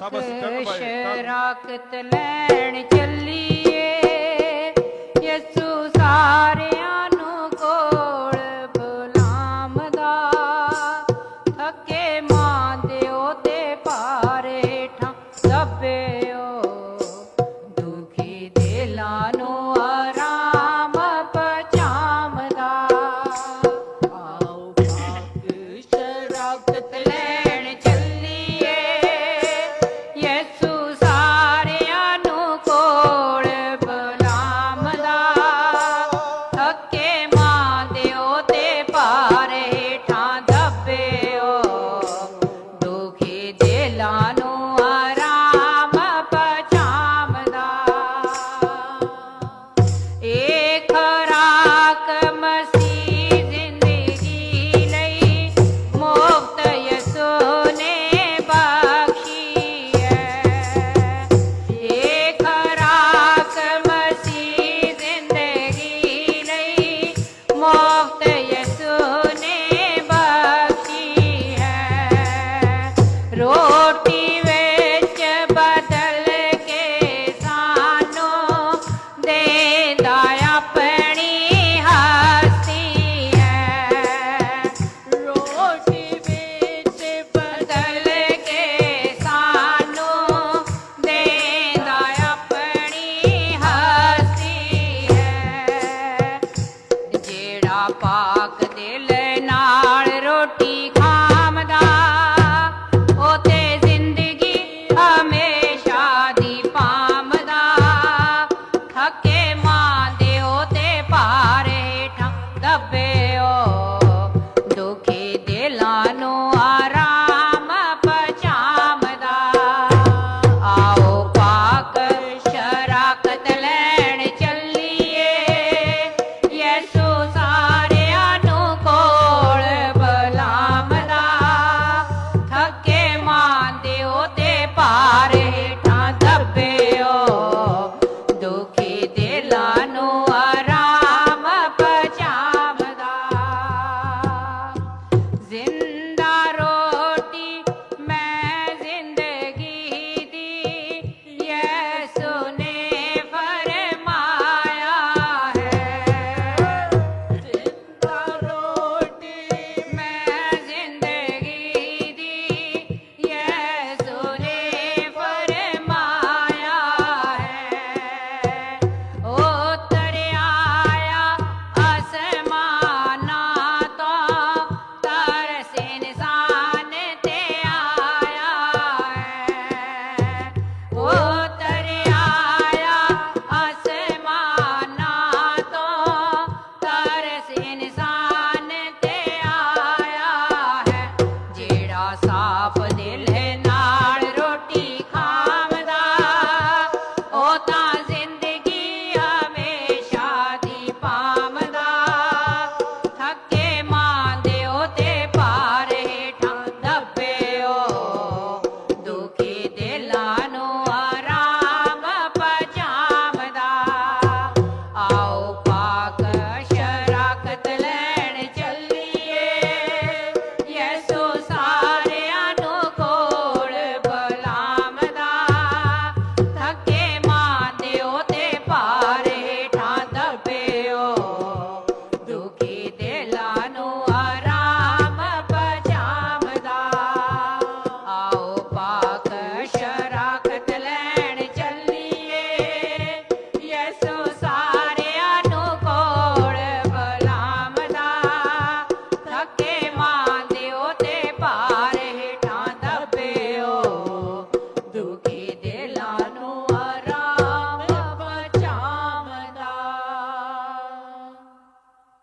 ਬਖਸ਼ ਰਾਖਤ ਲੈਣ ਚੱਲੀਏ। ਯਿਸੂ ਸਾਰਿਆਂ ਨੂੰ ਕੋਲ ਬੁਲਾਮਦਾ ਥੱਕੇ ਮਾਂਦਿਓ ਤੇ ਭਾਰੇ ਠਾਂ ਦੱਬਿਓ। ਦੁਖੀ ਦਿਲਾਂ ਨੂੰ ਆਰਾਮ ਪਚਾਮਦਾ ਆਓ ਬਖਸ਼ ਰਾਖਤ